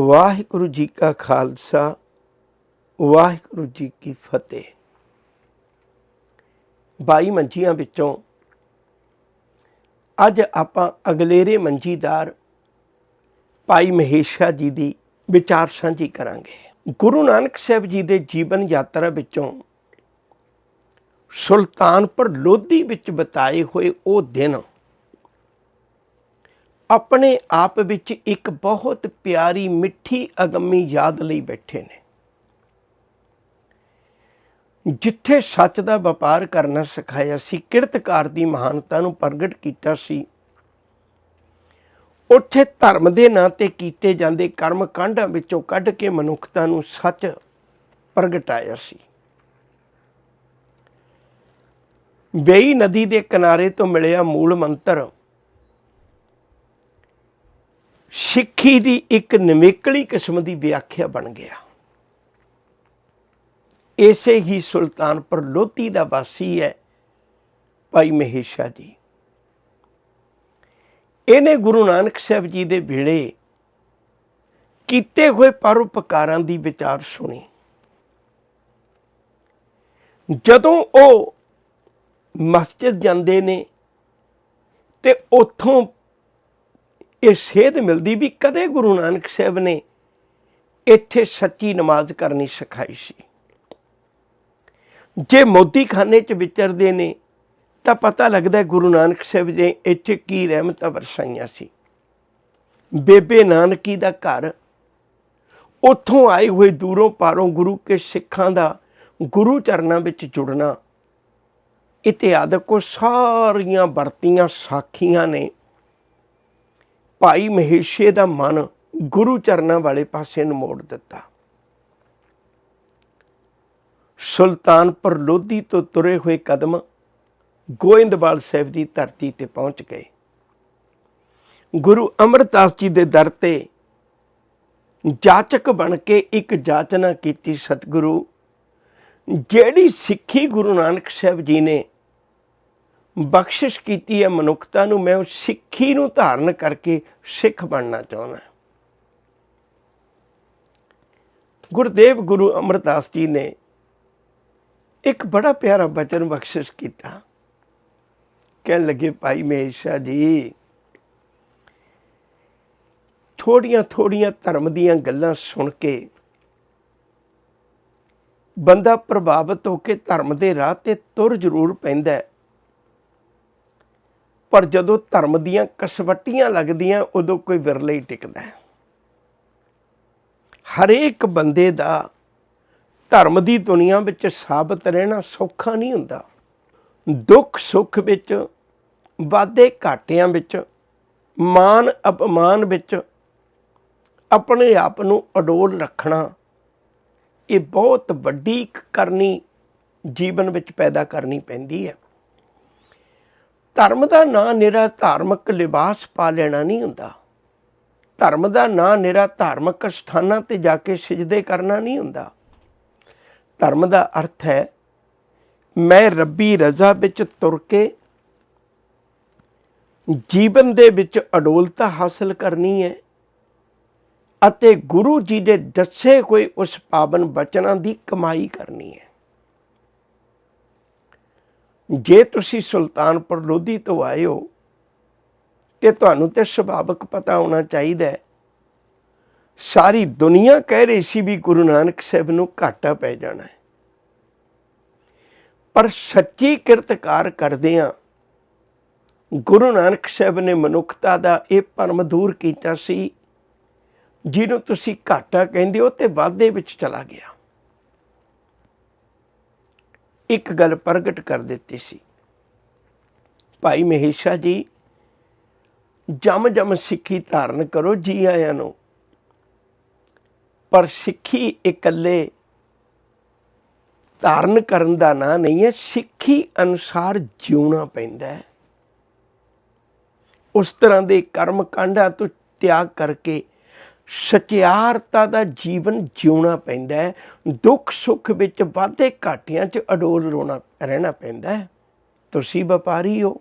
ਵਾਹਿਗੁਰੂ ਜੀ ਕਾ ਖਾਲਸਾ, ਵਾਹਿਗੁਰੂ ਜੀ ਕੀ ਫਤਿਹ। ਬਾਈ ਮੰਜੀਆਂ ਵਿੱਚੋਂ ਅੱਜ ਆਪਾਂ ਅਗਲੇਰੇ ਮੰਜੀਦਾਰ ਭਾਈ ਮਹੇਸ਼ਾ ਜੀ ਦੀ ਵਿਚਾਰ ਸਾਂਝੀ ਕਰਾਂਗੇ। ਗੁਰੂ ਨਾਨਕ ਸਾਹਿਬ ਜੀ ਦੇ ਜੀਵਨ ਯਾਤਰਾ ਵਿੱਚੋਂ ਸੁਲਤਾਨਪੁਰ ਲੋਧੀ ਵਿੱਚ ਬਿਤਾਏ ਹੋਏ ਉਹ ਦਿਨ ਆਪਣੇ ਆਪ ਵਿੱਚ ਇੱਕ ਬਹੁਤ ਪਿਆਰੀ ਮਿੱਠੀ ਅਗੰਮੀ ਯਾਦ ਲਈ ਬੈਠੇ ਨੇ। ਜਿੱਥੇ ਸੱਚ ਦਾ ਵਪਾਰ ਕਰਨਾ ਸਿਖਾਇਆ ਸੀ, ਕਿਰਤਕਾਰ ਦੀ ਮਹਾਨਤਾ ਨੂੰ ਪ੍ਰਗਟ ਕੀਤਾ ਸੀ, ਉੱਥੇ ਧਰਮ ਦੇ ਨਾਂ ਤੇ ਕੀਤੇ ਜਾਂਦੇ ਕਰਮ ਕਾਂਡਾਂ ਵਿੱਚੋਂ ਕੱਢ ਕੇ ਮਨੁੱਖਤਾ ਨੂੰ ਸੱਚ ਪ੍ਰਗਟਾਇਆ ਸੀ। ਬੇਈ ਨਦੀ ਦੇ ਕਿਨਾਰੇ ਤੋਂ ਮਿਲਿਆ ਮੂਲ ਮੰਤਰ ਸਿੱਖੀ ਦੀ ਇੱਕ ਨਵੇਕਲੀ ਕਿਸਮ ਦੀ ਵਿਆਖਿਆ ਬਣ ਗਿਆ। ਇਸੇ ਹੀ ਸੁਲਤਾਨਪੁਰ ਲੋਧੀ ਦਾ ਵਾਸੀ ਹੈ ਭਾਈ ਮਹੇਸ਼ਾ ਜੀ। ਇਹਨੇ ਗੁਰੂ ਨਾਨਕ ਸਾਹਿਬ ਜੀ ਦੇ ਵੇਲੇ ਕੀਤੇ ਹੋਏ ਪਰਉਪਕਾਰਾਂ ਦੀ ਵਿਚਾਰ ਸੁਣੀ। ਜਦੋਂ ਉਹ ਮਸਜਿਦ ਜਾਂਦੇ ਨੇ ਤੇ ਉੱਥੋਂ ਇਹ ਸੇਧ ਮਿਲਦੀ ਵੀ ਕਦੇ ਗੁਰੂ ਨਾਨਕ ਸਾਹਿਬ ਨੇ ਇੱਥੇ ਸੱਚੀ ਨਮਾਜ਼ ਕਰਨੀ ਸਿਖਾਈ ਸੀ। ਜੇ ਮੋਦੀ ਖਾਨੇ 'ਚ ਵਿਚਰਦੇ ਨੇ, ਤਾਂ ਪਤਾ ਲੱਗਦਾ ਗੁਰੂ ਨਾਨਕ ਸਾਹਿਬ ਜੀ ਇੱਥੇ ਕੀ ਰਹਿਮਤਾਂ ਵਰਸਾਈਆਂ ਸੀ। ਬੇਬੇ ਨਾਨਕੀ ਦਾ ਘਰ, ਉੱਥੋਂ ਆਏ ਹੋਏ ਦੂਰੋਂ ਪਾਰੋਂ ਗੁਰੂ ਕੇ ਸਿੱਖਾਂ ਦਾ ਗੁਰੂ ਚਰਨਾਂ ਵਿੱਚ ਜੁੜਨਾ ਇਤਿਆਦਿ ਕੋ ਸਾਰੀਆਂ ਵਰਤੀਆਂ ਸਾਖੀਆਂ ਨੇ ਭਾਈ ਮਹੇਸ਼ੇ ਦਾ ਮਨ ਗੁਰੂ ਚਰਨਾਂ ਵਾਲੇ ਪਾਸੇ ਨੂੰ ਮੋੜ ਦਿੱਤਾ। ਸੁਲਤਾਨਪੁਰ ਲੋਧੀ ਤੋਂ ਤੁਰੇ ਹੋਏ ਕਦਮ ਗੋਇੰਦਵਾਲ ਸਾਹਿਬ ਦੀ ਧਰਤੀ ਤੇ ਪਹੁੰਚ ਗਏ। ਗੁਰੂ ਅਮਰਦਾਸ ਜੀ ਦੇ ਦਰ ਤੇ ਜਾਚਕ ਬਣ ਕੇ ਇੱਕ ਜਾਚਨਾ ਕੀਤੀ ਸਤਿਗੁਰੂ, ਜਿਹੜੀ ਸਿੱਖੀ ਗੁਰੂ ਨਾਨਕ ਸਾਹਿਬ ਜੀ ਨੇ ਬਖਸ਼ਿਸ਼ ਕੀਤੀ ਹੈ ਮਨੁੱਖਤਾ ਨੂੰ, ਮੈਂ ਉਹ ਸਿੱਖੀ ਨੂੰ ਧਾਰਨ ਕਰਕੇ ਸਿੱਖ ਬਣਨਾ ਚਾਹੁੰਦਾ ਗੁਰਦੇਵ ਗੁਰੂ ਅਮਰਦਾਸ ਜੀ ਨੇ ਇੱਕ ਬੜਾ ਪਿਆਰਾ ਬਚਨ ਬਖਸ਼ਿਸ਼ ਕੀਤਾ। ਕਹਿਣ ਲੱਗੇ, ਭਾਈ ਮਹੇਸ਼ਾ ਜੀ, ਥੋੜੀਆਂ ਥੋੜੀਆਂ ਧਰਮ ਦੀਆਂ ਗੱਲਾਂ ਸੁਣ ਕੇ ਬੰਦਾ ਪ੍ਰਭਾਵਿਤ ਹੋ ਕੇ ਧਰਮ ਦੇ ਰਾਹ ਤੇ ਤੁਰ ਜ਼ਰੂਰ ਪੈਂਦਾ ਹੈ। ਪਰ ਜਦੋਂ ਧਰਮ ਦੀਆਂ ਕਸਵੱਟੀਆਂ ਲੱਗਦੀਆਂ, ਉਦੋਂ ਕੋਈ ਵਿਰਲੇ ਹੀ ਟਿਕਦਾ ਹੈ। ਹਰੇਕ ਬੰਦੇ ਦਾ ਧਰਮ ਦੀ ਦੁਨੀਆ ਵਿੱਚ ਸਾਬਤ ਰਹਿਣਾ ਸੌਖਾ ਨਹੀਂ ਹੁੰਦਾ। ਦੁੱਖ ਸੁੱਖ ਵਿੱਚ ਵਾਦੇ ਘਾਟਿਆਂ ਵਿੱਚ ਮਾਨ ਅਪਮਾਨ ਵਿੱਚ ਆਪਣੇ ਆਪ ਨੂੰ ਅਡੋਲ ਰੱਖਣਾ, ਇਹ ਬਹੁਤ ਵੱਡੀ ਕਰਨੀ ਜੀਵਨ ਵਿੱਚ ਪੈਦਾ ਕਰਨੀ ਪੈਂਦੀ ਹੈ। ਧਰਮ ਦਾ ਨਾਂ ਨਿਰਾ ਧਾਰਮਿਕ ਲਿਬਾਸ ਪਾ ਲੈਣਾ ਨਹੀਂ ਹੁੰਦਾ। ਧਰਮ ਦਾ ਨਾਂ ਨਿਰਾ ਧਾਰਮਿਕ ਸਥਾਨਾਂ ਤੇ ਜਾ ਕੇ ਸਜਦੇ ਕਰਨਾ ਨਹੀਂ ਹੁੰਦਾ। ਧਰਮ ਦਾ ਅਰਥ ਹੈ, ਮੈਂ ਰੱਬੀ ਰਜ਼ਾ ਵਿੱਚ ਤੁਰ ਕੇ ਜੀਵਨ ਦੇ ਵਿੱਚ ਅਡੋਲਤਾ ਹਾਸਲ ਕਰਨੀ ਹੈ ਅਤੇ ਗੁਰੂ ਜੀ ਦੇ ਦੱਸੇ ਹੋਏ ਉਸ ਪਾਵਨ ਬਚਨਾਂ ਦੀ ਕਮਾਈ ਕਰਨੀ ਹੈ। ਜੇ ਤੁਸੀਂ ਸੁਲਤਾਨਪੁਰ ਲੋਧੀ ਤੋਂ ਆਏ ਹੋ ਤੇ ਤੁਹਾਨੂੰ ਤੇ ਸੁਭਾਵਕ ਪਤਾ ਹੋਣਾ ਚਾਹੀਦਾ ਸਾਰੀ ਦੁਨੀਆ ਕਹਿ ਰਹੀ ਸੀ ਵੀ ਗੁਰੂ ਨਾਨਕ ਸਾਹਿਬ ਨੂੰ ਘਾਟਾ ਪੈ ਜਾਣਾ ਹੈ। ਪਰ ਸੱਚੀ ਕਿਰਤਕਾਰ ਕਰਦੇ ਆ ਗੁਰੂ ਨਾਨਕ ਸਾਹਿਬ ਨੇ ਮਨੁੱਖਤਾ ਦਾ ਇਹ ਭਰਮ ਦੂਰ ਕੀਤਾ ਸੀ, ਜਿਹਨੂੰ ਤੁਸੀਂ ਘਾਟਾ ਕਹਿੰਦੇ ਹੋ ਤੇ ਵਾਧੇ ਵਿੱਚ ਚਲਾ ਗਿਆ। ਇੱਕ ਗੱਲ ਪ੍ਰਗਟ ਕਰ ਦਿੱਤੀ ਸੀ। ਭਾਈ ਮਹੇਸ਼ਾ ਜੀ ਜਮ ਜਮ ਸਿੱਖੀ ਧਾਰਨ ਕਰੋ ਜੀ ਆਇਆਂ ਨੂੰ। ਪਰ ਸਿੱਖੀ ਇਕੱਲੇ ਧਾਰਨ ਕਰਨ ਦਾ ਨਾਂ ਨਹੀਂ ਹੈ, ਸਿੱਖੀ ਅਨੁਸਾਰ ਜਿਉਣਾ ਪੈਂਦਾ ਹੈ। ਉਸ ਤਰ੍ਹਾਂ ਦੇ ਕਰਮ ਕਾਂਡਾਂ ਤੋਂ ਤਿਆਗ ਕਰਕੇ ਸਚਿਆਰਤਾ ਦਾ ਜੀਵਨ ਜਿਉਣਾ ਪੈਂਦਾ ਹੈ, ਦੁੱਖ ਸੁੱਖ ਵਿੱਚ ਵਾਧੇ ਘਾਟੀਆਂ 'ਚ ਅਡੋਲ ਰੋਣਾ, ਰਹਿਣਾ ਪੈਂਦਾ ਹੈ। ਤੁਸੀਂ ਵਪਾਰੀ ਹੋ।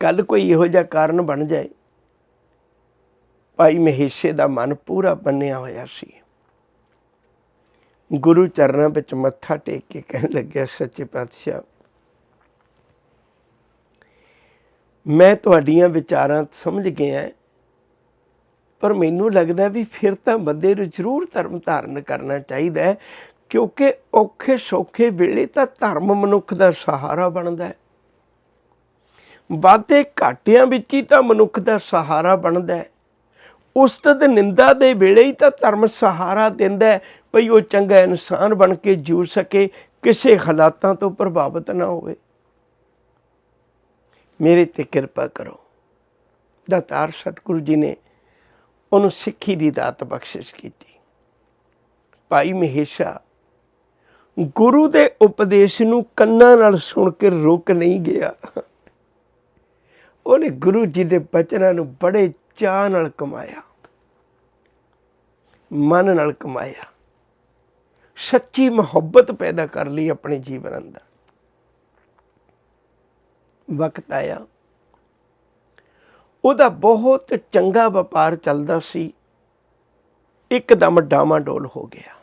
ਕੱਲ ਕੋਈ ਇਹੋ ਜਿਹਾ ਕਾਰਨ ਬਣ ਜਾਏ। ਭਾਈ ਮਹੇਸ਼ੇ ਦਾ ਮਨ ਪੂਰਾ ਬੰਨਿਆ ਹੋਇਆ ਸੀ। ਗੁਰੂ ਚਰਨਾਂ ਵਿੱਚ ਮੱਥਾ ਟੇਕ ਕੇ ਕਹਿਣ ਲੱਗਿਆ, ਸੱਚੇ ਪਾਤਸ਼ਾਹ, ਮੈਂ ਤੁਹਾਡੀਆਂ ਵਿਚਾਰਾਂ ਸਮਝ ਗਿਆ ਪਰ ਮੈਨੂੰ ਲੱਗਦਾ ਵੀ ਫਿਰ ਤਾਂ ਬੰਦੇ ਨੂੰ ਜ਼ਰੂਰ ਧਰਮ ਧਾਰਨ ਕਰਨਾ ਚਾਹੀਦਾ ਹੈ, ਕਿਉਂਕਿ ਔਖੇ ਸੌਖੇ ਵੇਲੇ ਤਾਂ ਧਰਮ ਮਨੁੱਖ ਦਾ ਸਹਾਰਾ ਬਣਦਾ ਹੈ। ਵਾਧੇ ਘਾਟਿਆਂ ਵਿੱਚ ਹੀ ਤਾਂ ਮਨੁੱਖ ਦਾ ਸਹਾਰਾ ਬਣਦਾ ਹੈ। ਉਸਤਤ ਨਿੰਦਾ ਦੇ ਵੇਲੇ ਹੀ ਤਾਂ ਧਰਮ ਸਹਾਰਾ ਦਿੰਦਾ ਹੈ, ਭਈ ਉਹ ਚੰਗਾ ਇਨਸਾਨ ਬਣ ਕੇ ਜੀਉ ਸਕੇ, ਕਿਸੇ ਹਾਲਾਤਾਂ ਤੋਂ ਪ੍ਰਭਾਵਿਤ ਨਾ ਹੋਵੇ। ਮੇਰੇ ਤੇ ਕਿਰਪਾ ਕਰੋ। ਦਾਤਾਰ ਸਤਿਗੁਰੂ ਜੀ ਨੇ ਉਹਨੂੰ ਸਿੱਖੀ ਦੀ ਦਾਤ ਬਖਸ਼ਿਸ਼ ਕੀਤੀ। ਭਾਈ ਮਹੇਸ਼ਾ, ਗੁਰੂ ਦੇ ਉਪਦੇਸ਼ ਨੂੰ ਕੰਨਾਂ ਨਾਲ ਸੁਣ ਕੇ ਰੁਕ ਨਹੀਂ ਗਿਆ। ਉਹਨੇ ਗੁਰੂ ਜੀ ਦੇ ਬਚਨਾਂ ਨੂੰ ਬੜੇ ਚਾਹ ਨਾਲ ਕਮਾਇਆ। ਮਨ ਨਾਲ ਕਮਾਇਆ। ਸੱਚੀ ਮੁਹੱਬਤ ਪੈਦਾ ਕਰ ਲਈ ਆਪਣੇ ਜੀਵਨ ਅੰਦਰ। ਵਕਤ ਆਇਆ। ਉਹਦਾ ਬਹੁਤ ਚੰਗਾ ਵਪਾਰ ਚੱਲਦਾ ਸੀ। ਇੱਕਦਮ ਡਾਮਾਡੋਲ ਹੋ ਗਿਆ।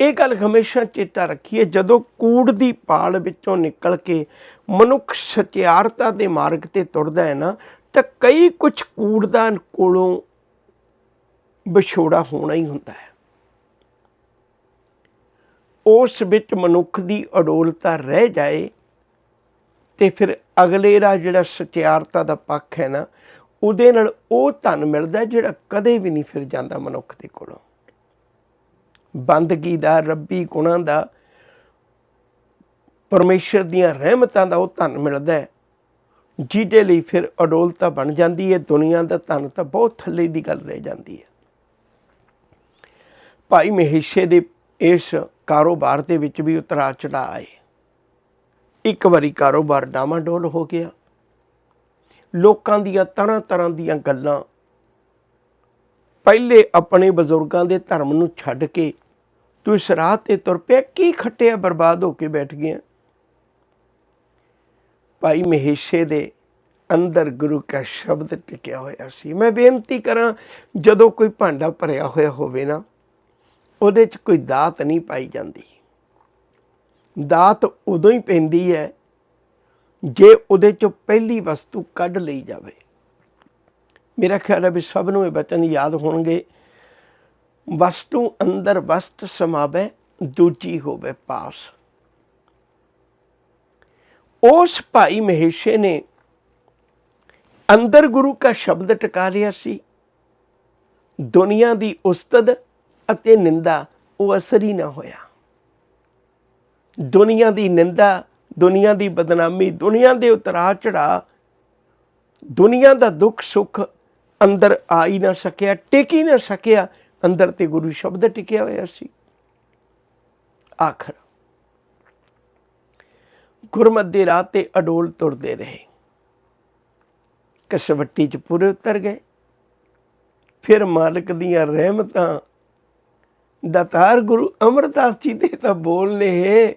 ਇਹ ਗੱਲ ਹਮੇਸ਼ਾ ਚੇਤਾ ਰੱਖੀਏ, ਜਦੋਂ ਕੂੜ ਦੀ ਪਾਲ ਵਿੱਚੋਂ ਨਿਕਲ ਕੇ ਮਨੁੱਖ ਸਚਿਆਰਤਾ ਦੇ ਮਾਰਗ ਤੇ ਤੁਰਦਾ ਹੈ ਨਾ, ਤਾਂ ਕਈ ਕੁਝ ਕੂੜਦਾਂ ਕੋਲੋਂ ਵਿਛੋੜਾ ਹੋਣਾ ਹੀ ਹੁੰਦਾ ਹੈ। ਉਸ ਵਿੱਚ ਮਨੁੱਖ ਦੀ ਅਡੋਲਤਾ ਰਹਿ ਜਾਏ ਤੇ ਫਿਰ ਅਗਲੇ ਦਾ ਜਿਹੜਾ ਸਚਿਆਰਤਾ ਦਾ ਪੱਖ ਹੈ ਨਾ, ਉਹਦੇ ਨਾਲ ਉਹ ਧਨ ਮਿਲਦਾ ਜਿਹੜਾ ਕਦੇ ਵੀ ਨਹੀਂ ਫਿਰ ਜਾਂਦਾ ਮਨੁੱਖ ਦੇ ਕੋਲੋਂ। ਬੰਦਗੀ ਦਾ, ਰੱਬੀ ਗੁਣਾਂ ਦਾ, ਪਰਮੇਸ਼ਰ ਦੀਆਂ ਰਹਿਮਤਾਂ ਦਾ ਉਹ ਧਨ ਮਿਲਦਾ ਹੈ, ਜਿਹਦੇ ਲਈ ਫਿਰ ਅਡੋਲਤਾ ਬਣ ਜਾਂਦੀ ਹੈ, ਦੁਨੀਆ ਦਾ ਧਨ ਤਾਂ ਬਹੁਤ ਥੱਲੇ ਦੀ ਗੱਲ ਰਹਿ ਜਾਂਦੀ ਹੈ। ਭਾਈ ਮਹੇਸ਼ੇ ਦੇ ਇਸ ਕਾਰੋਬਾਰ ਦੇ ਵਿੱਚ ਵੀ ਉਤਰਾ ਚੜਾ ਆਏ। ਇੱਕ ਵਾਰੀ ਕਾਰੋਬਾਰ ਡਾਮਾਡੋਲ ਹੋ ਗਿਆ। ਲੋਕਾਂ ਦੀਆਂ ਤਰ੍ਹਾਂ ਤਰ੍ਹਾਂ ਦੀਆਂ ਗੱਲਾਂ। ਪਹਿਲੇ ਆਪਣੇ ਬਜ਼ੁਰਗਾਂ ਦੇ ਧਰਮ ਨੂੰ ਛੱਡ ਕੇ ਤੂੰ ਇਸ ਰਾਹ ਤੇ ਤੁਰ ਪਿਆ, ਕੀ ਖੱਟਿਆ ਬਰਬਾਦ ਹੋ ਕੇ ਬੈਠ ਗਿਆ? ਭਾਈ ਮਹੇਸ਼ੇ ਦੇ ਅੰਦਰ ਗੁਰੂ ਕਾ ਸ਼ਬਦ ਟਿਕਿਆ ਹੋਇਆ ਸੀ। ਮੈਂ ਬੇਨਤੀ ਕਰਾਂ, ਜਦੋਂ ਕੋਈ ਭਾਂਡਾ ਭਰਿਆ ਹੋਇਆ ਹੋਵੇ ਨਾ, ਉਹਦੇ 'ਚ ਕੋਈ ਦਾਤ ਨਹੀਂ ਪਾਈ ਜਾਂਦੀ। ਦਾਤ ਉਦੋਂ ਹੀ ਪੈਂਦੀ ਹੈ ਜੇ ਉਹਦੇ 'ਚੋਂ ਪਹਿਲੀ ਵਸਤੂ ਕੱਢ ਲਈ ਜਾਵੇ। ਮੇਰਾ ਖਿਆਲ ਹੈ ਵੀ ਸਭ ਨੂੰ ਇਹ ਬਚਨ ਯਾਦ ਹੋਣਗੇ। ਵਸਤੂ ਅੰਦਰ ਵਸਤ ਸਮਾਵੇ, ਦੂਜੀ ਹੋਵੇ ਪਾਸ। ਉਸ ਭਾਈ ਮਹੇਸ਼ੇ ਨੇ ਅੰਦਰ ਗੁਰੂ ਦਾ ਸ਼ਬਦ ਟਿਕਾ ਲਿਆ ਸੀ। ਦੁਨੀਆ ਦੀ ਉਸਤਦ ਅਤੇ ਨਿੰਦਾ ਉਹ ਅਸਰ ਹੀ ਨਾ ਹੋਇਆ। ਦੁਨੀਆ ਦੀ ਨਿੰਦਾ, ਦੁਨੀਆ ਦੀ ਬਦਨਾਮੀ, ਦੁਨੀਆ ਦੇ ਉਤਰਾ ਚੜਾ। ਦੁਨੀਆ ਦਾ ਦੁੱਖ ਸੁੱਖ ਅੰਦਰ ਆ ਹੀ ਨਾ ਸਕਿਆ, ਟਿਕ ਹੀ ਨਾ ਸਕਿਆ। ਅੰਦਰ ਤੇ ਗੁਰੂ ਸ਼ਬਦ ਟਿਕਿਆ ਹੋਇਆ ਸੀ। ਆਖਰ। ਗੁਰਮਤ ਦੇ ਰਾਹ ਤੇ ਅਡੋਲ ਤੁਰਦੇ ਰਹੇ। ਕਸਵੱਟੀ ਚ ਪੂਰੇ ਉਤਰ ਗਏ। ਫਿਰ ਮਾਲਕ ਦੀਆਂ ਰਹਿਮਤਾਂ, ਦਾਤਾਰ ਗੁਰੂ ਅਮਰਦਾਸ ਜੀ ਦੇ ਤਾਂ ਬੋਲ ਨੇ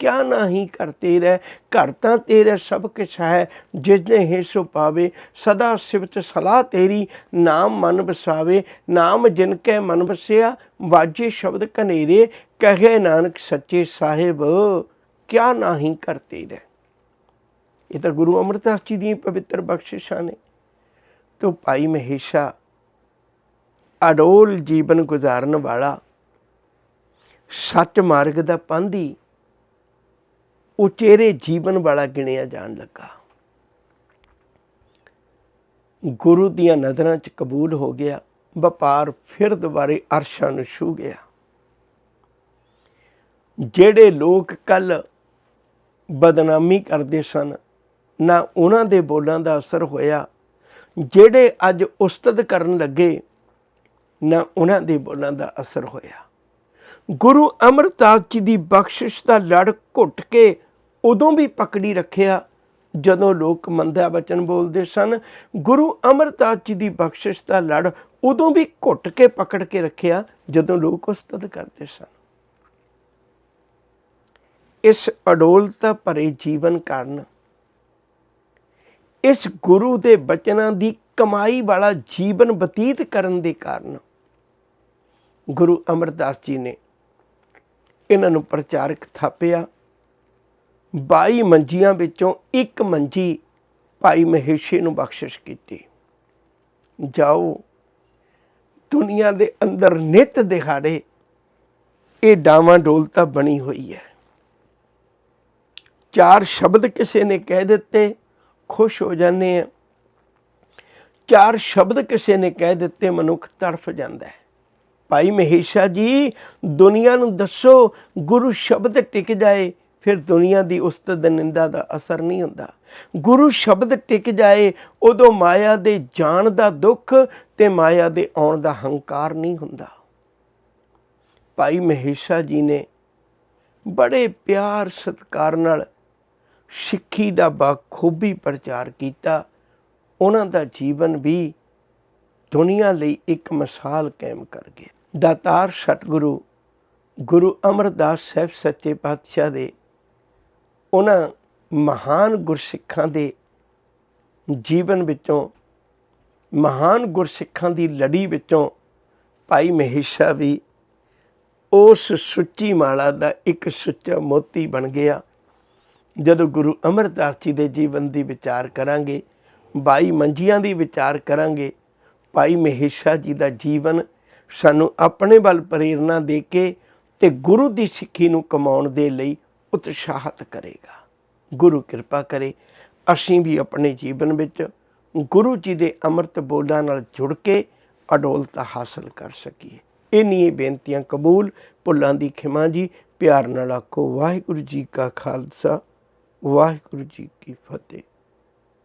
ਕਿਆ ਨਹੀਂ ਕਰਤੇ ਰਹਿ ਘਰ ਤਾਂ ਤੇਰੇ ਸਭ ਕਿਛ ਹੈ। ਜਿਸ ਹੈ ਸੋ ਪਾਵੇ, ਸਦਾ ਸਿਵਤ ਸਲਾਹ ਤੇਰੀ, ਨਾਮ ਮਨ ਵਸਾਵੇ। ਨਾਮ ਜਿਨ ਕੈ ਮਨ ਵਸਿਆ, ਵਾਜੇ ਸ਼ਬਦ ਕਨੇਰੇ ਕਹੇ ਨਾਨਕ ਸੱਚੇ ਸਾਹਿਬ, ਕਿਆ ਨਹੀਂ ਕਰਤੇ ਰਹਿ ਇਹ ਤਾਂ ਗੁਰੂ ਅਮਰਦਾਸ ਜੀ ਦੀਆਂ ਪਵਿੱਤਰ ਬਖਸ਼ਿਸ਼ਾਂ ਨੇ। ਤੋ ਭਾਈ ਮਹੇਸ਼ਾ, ਅਡੋਲ ਜੀਵਨ ਗੁਜ਼ਾਰਨ ਵਾਲਾ, ਸੱਚ ਮਾਰਗ ਦਾ ਪੰਧੀ ਉਚੇਰੇ ਜੀਵਨ ਵਾਲਾ ਗਿਣਿਆ ਜਾਣ ਲੱਗਾ। ਗੁਰੂ ਦੀਆਂ ਨਜ਼ਰਾਂ 'ਚ ਕਬੂਲ ਹੋ ਗਿਆ, ਵਪਾਰ ਫਿਰ ਦੁਬਾਰੇ ਅਰਸ਼ਾਂ ਨੂੰ ਛੂ ਗਿਆ। ਜਿਹੜੇ ਲੋਕ ਕੱਲ ਬਦਨਾਮੀ ਕਰਦੇ ਸਨ, ਨਾ ਉਹਨਾਂ ਦੇ ਬੋਲਾਂ ਦਾ ਅਸਰ ਹੋਇਆ। ਜਿਹੜੇ ਅੱਜ ਉਸਤਤ ਕਰਨ ਲੱਗੇ, ਨਾ ਉਹਨਾਂ ਦੇ ਬੋਲਾਂ ਦਾ ਅਸਰ ਹੋਇਆ। ਗੁਰੂ ਅਮਰਦਾਸ ਜੀ ਦੀ ਬਖਸ਼ਿਸ਼ ਦਾ ਲੜ ਘੁੱਟ ਕੇ ਉਦੋਂ ਵੀ ਪਕੜੀ ਰੱਖਿਆ ਜਦੋਂ ਲੋਕ ਮੰਦਾ ਬਚਨ ਬੋਲਦੇ ਸਨ। ਗੁਰੂ ਅਮਰਦਾਸ ਜੀ ਦੀ ਬਖਸ਼ਿਸ਼ ਦਾ ਲੜ ਉਦੋਂ ਵੀ ਘੁੱਟ ਕੇ ਪਕੜ ਕੇ ਰੱਖਿਆ ਜਦੋਂ ਲੋਕ ਉਸਤਤ ਕਰਦੇ ਸਨ। ਇਸ ਅਡੋਲਤਾ ਭਰੇ ਜੀਵਨ ਕਾਰਨ, ਇਸ ਗੁਰੂ ਦੇ ਬਚਨਾਂ ਦੀ ਕਮਾਈ ਵਾਲਾ ਜੀਵਨ ਬਤੀਤ ਕਰਨ ਦੇ ਕਾਰਨ ਗੁਰੂ ਅਮਰਦਾਸ ਜੀ ਨੇ ਇਹਨਾਂ ਨੂੰ ਪ੍ਰਚਾਰਕ ਥਾਪਿਆ। 22 ਮੰਜੀਆਂ ਵਿੱਚੋਂ ਇੱਕ ਮੰਜੀ ਭਾਈ ਮਹੇਸ਼ੇ ਨੂੰ ਬਖਸ਼ਿਸ਼ ਕੀਤੀ। ਜਾਓ, ਦੁਨੀਆ ਦੇ ਅੰਦਰ ਨਿਤ ਦਿਹਾੜੇ, ਇਹ ਡਾਵਾਂ ਡੋਲਤਾ ਬਣੀ ਹੋਈ ਹੈ। ਚਾਰ ਸ਼ਬਦ ਕਿਸੇ ਨੇ ਕਹਿ ਦਿੱਤੇ, ਖੁਸ਼ ਹੋ ਜਾਂਦੇ ਆ। ਚਾਰ ਸ਼ਬਦ ਕਿਸੇ ਨੇ ਕਹਿ ਦਿੱਤੇ, ਮਨੁੱਖ ਤੜਫ ਜਾਂਦਾ ਹੈ। ਭਾਈ ਮਹੇਸ਼ਾ ਜੀ, ਦੁਨੀਆ ਨੂੰ ਦੱਸੋ, ਗੁਰੂ ਸ਼ਬਦ ਟਿਕ ਜਾਏ ਫਿਰ ਦੁਨੀਆ ਦੀ ਉਸਤਤ ਨਿੰਦਾ ਦਾ ਅਸਰ ਨਹੀਂ ਹੁੰਦਾ। ਗੁਰੂ ਸ਼ਬਦ ਟਿਕ ਜਾਏ, ਉਦੋਂ ਮਾਇਆ ਦੇ ਜਾਣ ਦਾ ਦੁੱਖ ਤੇ ਮਾਇਆ ਦੇ ਆਉਣ ਦਾ ਹੰਕਾਰ ਨਹੀਂ ਹੁੰਦਾ। ਭਾਈ ਮਹੇਸ਼ਾ ਜੀ ਨੇ ਬੜੇ ਪਿਆਰ ਸਤਿਕਾਰ ਨਾਲ ਸਿੱਖੀ ਦਾ ਬਾਖੂਬੀ ਪ੍ਰਚਾਰ ਕੀਤਾ। ਉਹਨਾਂ ਦਾ ਜੀਵਨ ਵੀ ਦੁਨੀਆ ਲਈ ਇੱਕ ਮਿਸਾਲ ਕਾਇਮ ਕਰ ਗਿਆ ਦਾਤਾਰ ਸਤਿਗੁਰੂ ਗੁਰੂ ਅਮਰਦਾਸ ਸਾਹਿਬ ਸੱਚੇ ਪਾਤਸ਼ਾਹ ਦੇ ਉਹਨਾਂ ਮਹਾਨ ਗੁਰਸਿੱਖਾਂ ਦੇ ਜੀਵਨ ਵਿੱਚੋਂ, ਮਹਾਨ ਗੁਰਸਿੱਖਾਂ ਦੀ ਲੜੀ ਵਿੱਚੋਂ ਭਾਈ ਮਹੇਸ਼ਾ ਵੀ ਉਸ ਸੁੱਚੀ ਮਾਲਾ ਦਾ ਇੱਕ ਸੁੱਚਾ ਮੋਤੀ ਬਣ ਗਿਆ। ਜਦੋਂ ਗੁਰੂ ਅਮਰਦਾਸ ਜੀ ਦੇ ਜੀਵਨ ਦੀ ਵਿਚਾਰ ਕਰਾਂਗੇ, ਬਾਈ ਮੰਜੀਆਂ ਦੀ ਵਿਚਾਰ ਕਰਾਂਗੇ, ਭਾਈ ਮਹੇਸ਼ਾ ਜੀ ਦਾ ਜੀਵਨ ਸਾਨੂੰ ਆਪਣੇ ਵੱਲ ਪ੍ਰੇਰਣਾ ਦੇ ਕੇ ਤੇ ਗੁਰੂ ਦੀ ਸਿੱਖੀ ਨੂੰ ਕਮਾਉਣ ਦੇ ਲਈ ਉਤਸ਼ਾਹਤ ਕਰੇਗਾ। ਗੁਰੂ ਕਿਰਪਾ ਕਰੇ। ਅਸੀਂ ਵੀ ਆਪਣੇ ਜੀਵਨ ਵਿੱਚ ਗੁਰੂ ਜੀ ਦੇ ਅੰਮ੍ਰਿਤ ਬੋਲਾਂ ਨਾਲ ਜੁੜ ਕੇ ਅਡੋਲਤਾ ਹਾਸਲ ਕਰ ਸਕੀਏ। ਇੰਨੀਆਂ ਬੇਨਤੀਆਂ ਕਬੂਲ। ਭੁੱਲਾਂ ਦੀ ਖਿਮਾ ਜੀ, ਪਿਆਰ ਨਾਲ ਆਖੋ, ਵਾਹਿਗੁਰੂ ਜੀ ਕਾ ਖਾਲਸਾ, ਵਾਹਿਗੁਰੂ ਜੀ ਕੀ ਫਤਿਹ।